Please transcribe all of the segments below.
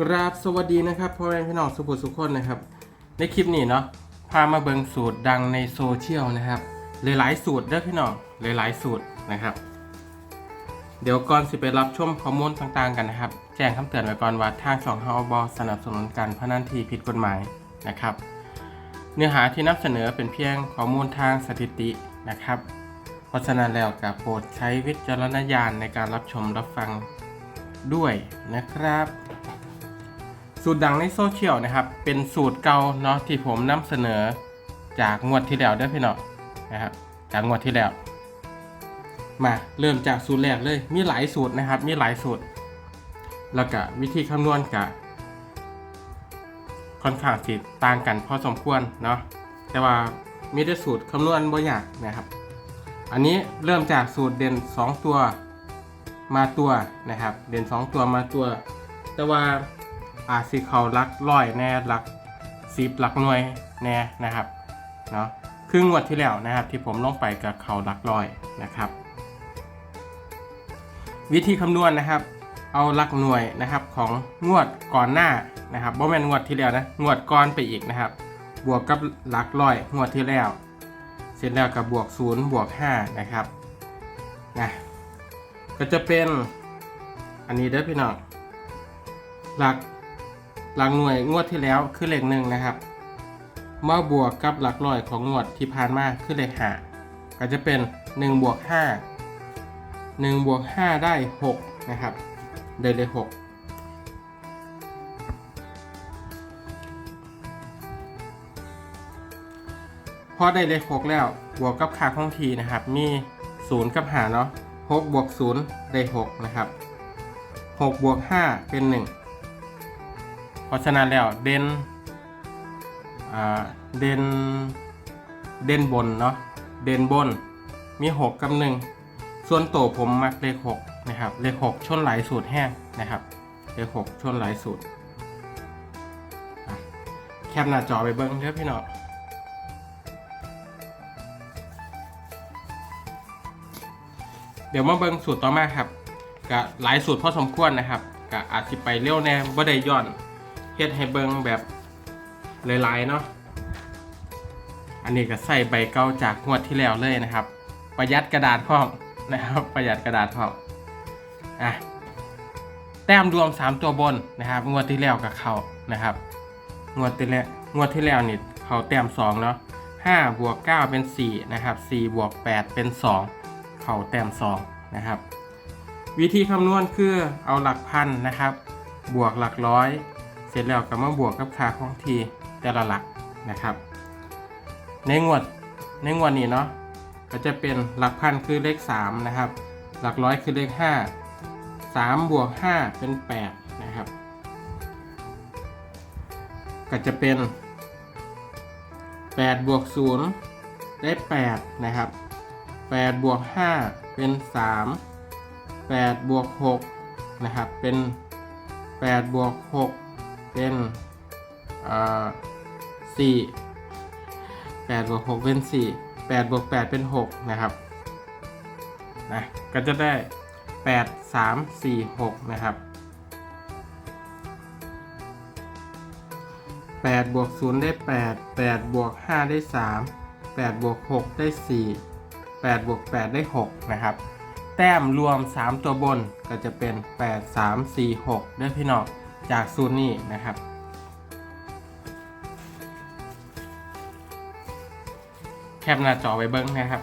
กราบสวัสดีนะครับพ่อแม่พี่น้องสุภุสุขคนนะครับ ในคลิปนี้เนาะพามาเบิงสูตรดังในโซเชียลนะครับหลายๆสูตรเด้อพี่น้องหลายๆสูตรนะครับ เดี๋ยวก่อนสิไปรับชมข้อมูลต่างๆกันนะครับ แจ้งคำเตือนไว้ก่อนว่าทางสองฮอบอสนับสนุนการพนันทีผิดกฎหมายนะครับ เนื้อหาที่นำเสนอเป็นเพียงข้อมูลทางสถิตินะครับ เพราะฉะนั้นแล้วกับโปรดใช้วิจารณญาณในการรับชมรับฟังด้วยนะครับ สูตรดังในโซเชียลนะครับ เป็นสูตรเก่าเนาะที่ผมนำเสนอจากงวดที่แล้วด้วยพี่เน้องนะครับ จากงวดที่แล้ว มาเริ่มจากสูตรแรกเลย มีหลายสูตรนะครับ มีหลายสูตร แล้วก็วิธีคำนวณกับค่อนข้างสิต่างกันพอสมควรเนาะ แต่ว่ามีได้สูตรคำนวณบ่อยากนะครับ อันนี้เริ่มจากสูตรเด่น 2 ตัวมาตัวนะครับ เด่น 2 ตัวมาตัว แต่ว่า อาจสิเขาลักร้อยแน่ลักสิบลักหน่วยแน่นะครับเนาะครึ่งวดที่แล้วนะครับที่ผมลงไปกับเขาลักร้อยนะครับ วิธีคำนวณนะครับ เอาลักหน่วยนะครับของงวดก่อนหน้านะครับบ่แม่นงวดที่แล้วนะงวดก่อนไปอีกนะครับ บวกกับลักร้อยงวดที่แล้ว เสร็จแล้วกับบวก0บวก5นะครับนะก็จะเป็นอันนี้เด้อพี่น้องหลัก หลักหน่วยงวดที่แล้วคือเลขหนึ่งนะครับเมาบวกกับหลักร้อยของงวดที่ผ่านมาคือเลขห้าก็จะเป็น1บวก5 1บวก5ได้6นะครับได้เลย6พอได้เลข6แล้ว บวกกับค่าคงทีนะครับ มี0กับหาเนาะ6บวก0ได้6นะครับ6บวก5เป็น 1 ราะฉะนั้นแล้วเด่นเด่นเด่นบนเนาะเด่นบนมี 6 กับ 1 ส่วนโตวผมมักเลข6นะครับเลข6ชนหลายสูตรแห้งนะครับเลข6ชนหลายสูตรแคปหน้าจอไปเบิ้งเด้อพี่น้องเดี๋ยวมาเบิ่งสูตรต่อมาครับก็หลายสูตรพอสมควรนะครับก็อาจสิไปเร็วแน่บ่ได้ย้อน เฮ็ดให้เบิงแบบหลายๆเนาะอันนี้ก็ใส่ใบเก่าจากงวดที่แล้วเลยนะครับ ประหยัดกระดาษพร้อมนะครับ ประหยัดกระดาษพร้อมอะแต้มรวม 3 ตัวบนนะครับ งวดที่แล้วกับเขานะครับ งวดที่แล้วงวดที่แล้วนี่เขาแต้ม2เนาะ5บวก9เป็น 4 นะครับ4บวก8เป็น 2 เขาแต้ม2นะครับ วิธีคำนวณคือเอาหลักพันนะครับ บวกหลักร้อย ร็จแล้วก็มาบวกกับค่าของทีแต่ละหลักนะครับ ในงวดในงวดนี้เนาะก็จะเป็นหลักพันคือเลข3นะครับ หลักร้อยคือเลข 5 3บวก5เป็น8นะครับก็จะเป็น8บวก0ได้ 8 นะครับ8บวก5เป็น 3 8บวก6นะครับเป็น8บวก6 เป็นสี่แปดบวกหกเป็นสี่แปดบวกแปดเป็นหกนะครับนะก็จะได้แปดสามสี่หกนะครับแปดบวกศูนย์ได้แปดแปดบวกห้าได้สามแปดบวกหกได้สี่แปดบวกแปดได้หกนะครับ แต้มรวมสามตัวบนก็จะเป็นแปดสามสี่หกด้วยพี่น้อง จากสูตรนี้นะครับ แคปหน้าจอไว้เบิ้งนะครับ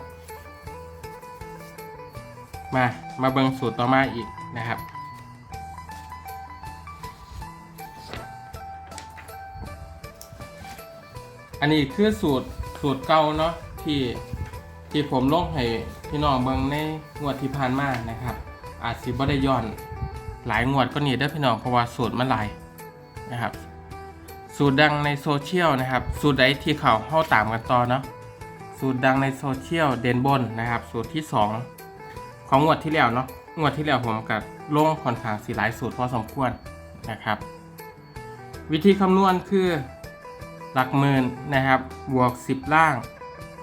มามาเบิ้งสูตรต่อมาอีกนะครับอันนี้คือสูตรสูตรเก่าเนาะที่ที่ผมลงให้พี่น้องเบิ่งในงวดที่ผ่านมานะครับ อาจสิบ่ได้ย้อน หลายงวดก็นี่ได้พี่น้องเพราะว่าสูตรมันหลายนะครับ สูตรดังในโซเชียลนะครับ สูตรใดที่เขาเข้าตามกันต่อเนาะสูตรดังในโซเชียลเด่นบนนะครับ สูตรที่ 2 ของงวดที่แล้วเนาะงวดที่แล้วผมกับลงค่อนข้างสีหลายสูตรพอสมควรนะครับ วิธีคำนวณคือหลักหมื่นนะครับ บวก 10 ล่าง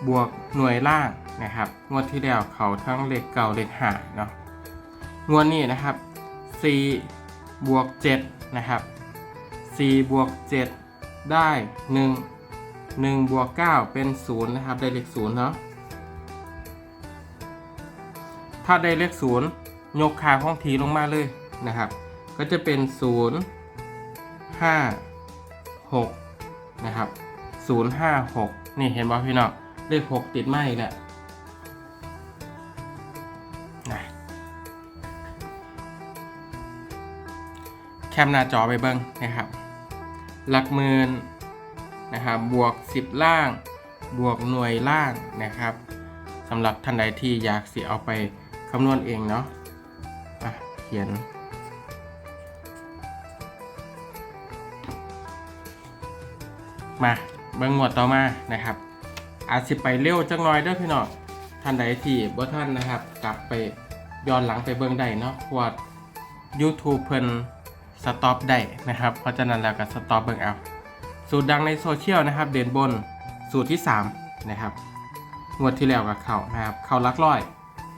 บวกหน่วยล่างนะครับ งวดที่แล้วเขาทั้งเลขเก่าเลขหาเนาะงวดนี้นะครับ 4บวก7นะครับ4บวก7ได้ 1 1บวก9เป็น 0 นะครับ ได้เลข0เนาะถ้าได้เลข 0 ยกค่าของทีลงมาเลยนะครับ ก็จะเป็น 0 5 6 นะครับ 0 5 6 นี่เห็นบ่พี่น้องเลข 6 ติดมาอีกแล้วนะ แคมหน้าจอไปเบิ้งนะครับ หลักหมื่นนะครับบวก 10 ล่าง บวกหน่วยล่างนะครับสำหรับท่านใดที่อยากสิเอาไปคำนวณเองเนาะะเขียนมาเบิ่งงวดต่อมานะครับ อาจสิไปเร็วจังน้อยเด้อพี่น้องท่านใดที่บ่ท่านนะครับ กลับไปย้อนหลังไปเบิ่งได้เนาะเพราะว่า YouTube เพิ่น สต็อปได้นะครับเพราะฉะนั้นแล้วก็สต็อปเบิ่งเอาสูตรดังในโซเชียลนะครับ เด่นบนสูตรที่ 3 นะครับ งวดที่แล้วกับเขานะครับ เขาลักร้อย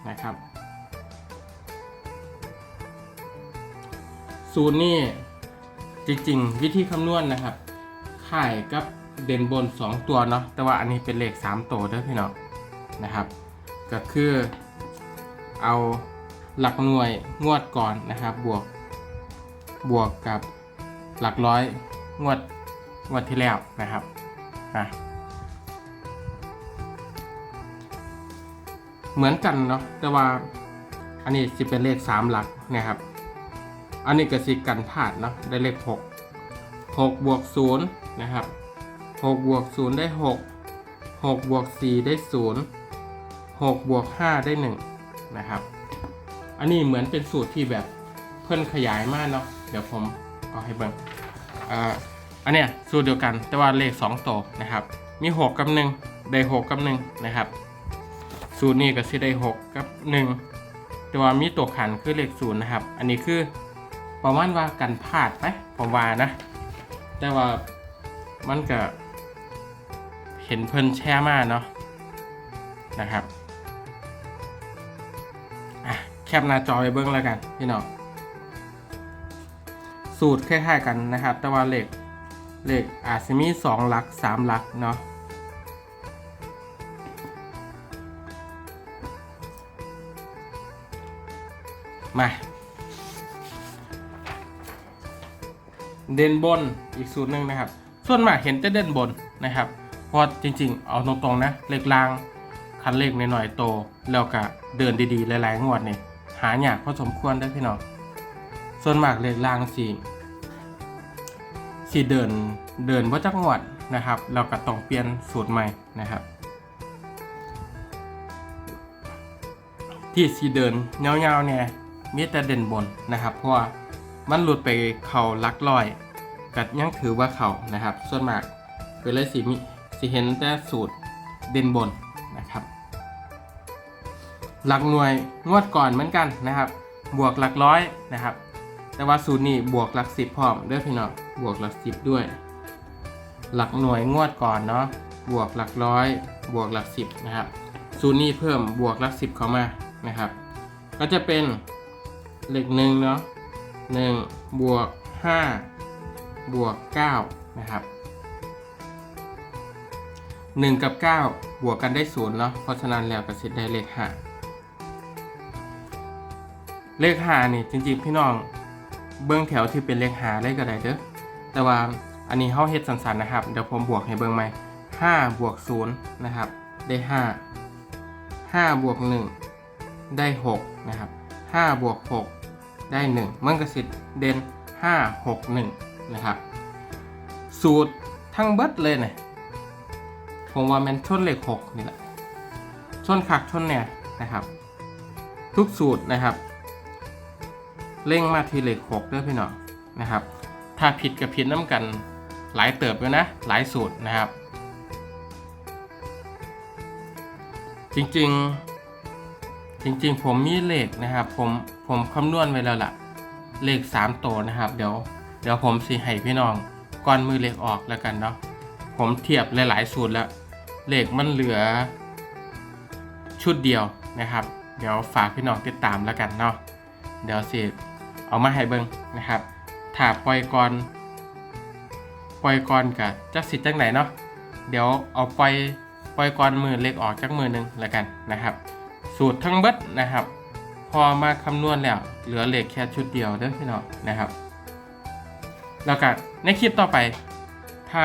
นะครับสูตรนี้จริงๆ วิธีคำนวณนะครับข่ายกับเด่นบน 2 ตัวเนาะแต่ว่าอันนี้เป็นเลข 3 ตัวด้อพี่เน้องนะครับ ก็คือเอาหลักหน่วยงวดก่อนนะครับ บวก บวกกับหลักร้อยงวดงวดที่แล้วนะครับอะเหมือนกันเนาะแต่ว่าอันนี้สิเป็นเลข 3 หลักนะครับ อันนี้ก็สิกันพลาดเนาะได้เลข 6 6บวก0นะครับ6บวก0ได้ 6 6บวก4ได้ 0 6บวก5ได้ 1 นะครับ อันนี้เหมือนเป็นสูตรที่แบบเพิ่นขยายมากเนาะ เดี๋ยวผมเอาให้เบิ่งอ่าอันเนี้ยสูตรเดียวกันแต่ว่าเลข2ตัวนะครับ มี 6 กับ 1 ได้ 6 กับ 1 นะครับ สูตรนี้ก็สิได้ 6 กับ 1 แต่ว่ามีตัวขันคือเลข0นะครับ อันนี้คือประมาณว่ากันพลาดไหมผมว่านะ แต่ว่ามันก็เห็นเพิ่นแช่มาเนาะนะครับ อะแคปหน้าจอไปเบิ้งแล้วกันพี่น้อง สูตรคล้ายๆกันนะครับ แต่ว่าเหลขเหลขอาจจะมี2หลัก 3 หลักเนาะมาเด่นบนอีกสูตรหนึ่งนะครับ ส่วนมากเห็นแต่เด่นบนนะครับ เพราะจริงๆ เอาตรงๆนะเลขล่างคันเลขหน่อยๆโต แล้วก็เดินดีๆ หลายๆงวดนี่หาอยากพอสมควรได้พี่น้องส่วนมากเลขล่างสี สีเดินเดินว่าจักงวดนะครับ เราก็ต้องเปลี่ยนสูตรใหม่นะครับ ที่สีเดินเงาๆเนี่ยมีแต่เด่นบนนะครับ เพราะว่ามันหลุดไปเขาลักลอยกัดยังถือว่าเขานะครับ ส่วนมากก็เลยสีมีสีเห็นแต่สูตรเด่นบนนะครับหลักหน่วยงวดก่อนเหมือนกันนะครับ บวกหลักร้อยนะครับ แต่ว่าสูตรนี้บวกหลักสิบพร้อมด้วยพี่น้องบวกหลักสิบด้วย หลักหน่วยงวดก่อนเนาะบวกหลักร้อยบวกหลักสิบนะครับสูตรนี้เพิ่มบวกหลักสิบเข้ามานะครับ ก็จะเป็นเลขหนึ่งเนาะหนึ่งบวกห้าบวกเก้านะครับหนึ่งกับเก้าบวกกันได้ศูนย์เนาะเพราะฉะนั้นแล้วก็สิได้เลขห้าเลขห้านี่จริงๆพี่น้อง เบื้องแถวที่เป็นเลขหาได้ก็ได้เด้อแต่ว่าอันนี้เขาเฮ็ดสันๆนะครับ เดี๋ยวผมบวกให้เบิ่งใหม่ห้าบวกศูนย์นะครับ ได้ห้าห้าบวกหนึ่งได้หกนะครับห้าบวกหกได้หนึ่งมันก็สิเด่นห้าหกหนึ่งนะครับ สูตรทั้งเบิดเลยนี่ยผมว่ามันชนเลขหกนี่แหละชนขักชนเนี่ยนะครับ ทุกสูตรนะครับ เร่งมาที่เลขหกด้วยพี่น้องนะครับ ถ้าผิดกับผิดน้ำกันหลายเติบเลยนะ หลายสูตรนะครับ จริงๆ จริงๆ ผมมีเลขนะครับ ผมผมคำนวณไว้แล้วล่ะ เลข3ตัวนะครับ เดี๋ยวเดี๋ยวผมสิให้พี่น้องก่อนมือเลขออกแล้วกันเนาะผมเทียบหลายๆสูตรแล้ว เลขมันเหลือชุดเดียวนะครับ เดี๋ยวฝากพี่น้องติดตามแล้วกันเนาะเดี๋ยวสิ เอามาให้เบิ่งนะครับถ้าปล่อยก่อนปล่อยก่อนกะจักสิจังไหนเนาะเดี๋ยวเอาปล่อยปล่อยก่อนมือเล็กออกจากมือหนึ่งแล้วกันนะครับ สูตรทั้งเบิดนะครับ พอมาคำนวณแล้ว เหลือเหล็กแค่ชุดเดียวเด้อพี่น้องนะครับ แล้วก็ในคลิปต่อไป ถ้า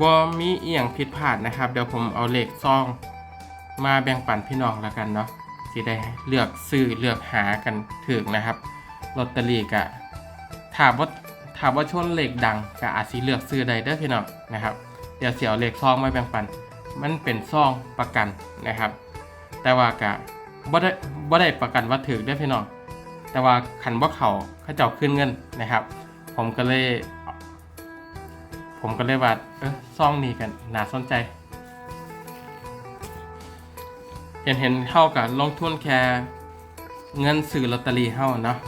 บอมีเอียงผิดพลาดนะครับ เดี๋ยวผมเอาเหล็กซอง มาแบ่งปันพี่น้องแล้วกันเนาะ สิได้เลือกซื้อเลือกหากันถึกนะครับลอตเตอรี่กะถามว่าถามว่าชนเหล็กดังกะอาจสิเลือกซื้อได้เด้อพี่น้องนะครับเดี๋ยวเสียเอาเหล็กซองมาแบ่งปัน มันเป็นซองประกันนะครับ แต่ว่ากะบ่ได้บ่ได้ประกันว่าถึกได้พี่น้องแต่ว่าขันบ่เขาเขาเจ้าขึ้นเงินนะครับ ผมก็เลย ผมก็เลยว่าเออซองนี้กันน่าสนใจ เห็นเห็นเท่ากับลงทุนแค่เงินซื้อลอตเตอรี่เท่าเนาะ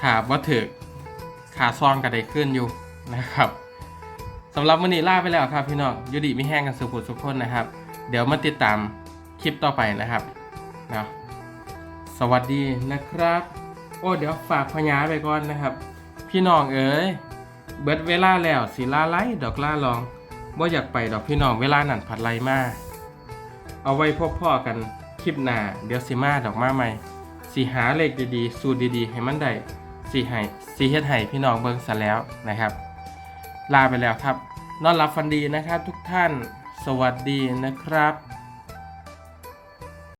ถ้าบ่ถึกขาซองก็ได้ขึ้นอยู่นะครับสำหรับวันนี้ลาไปแล้วครับพี่น้องยูดีไม่แห้งกันสุขุสุขคนนะครับ เดี๋ยวมาติดตามคลิปต่อไปนะครับเนาะสวัสดีนะครับ โอ้เดี๋ยวฝากพญาไปก่อนนะครับ พี่น้องเอ๋ยเบิดเวลาแล้วสิลาไล่ดอกล่าลองบ่อยากไปดอกพี่น้องเวลานั่นผัดไลมาเอาไว้พบพ่อกัน ลิปหน้าเดี๋ยวสิมาดอกมาใหม่สีหาเลขดีๆ สูตรดีๆ ให้มันได้สีให้สีเฮ็ดให้พี่น้องเบิ่งซะแล้วนะครับ ลาไปแล้วครับ นอนรับฟันดีนะครับทุกท่าน สวัสดีนะครับ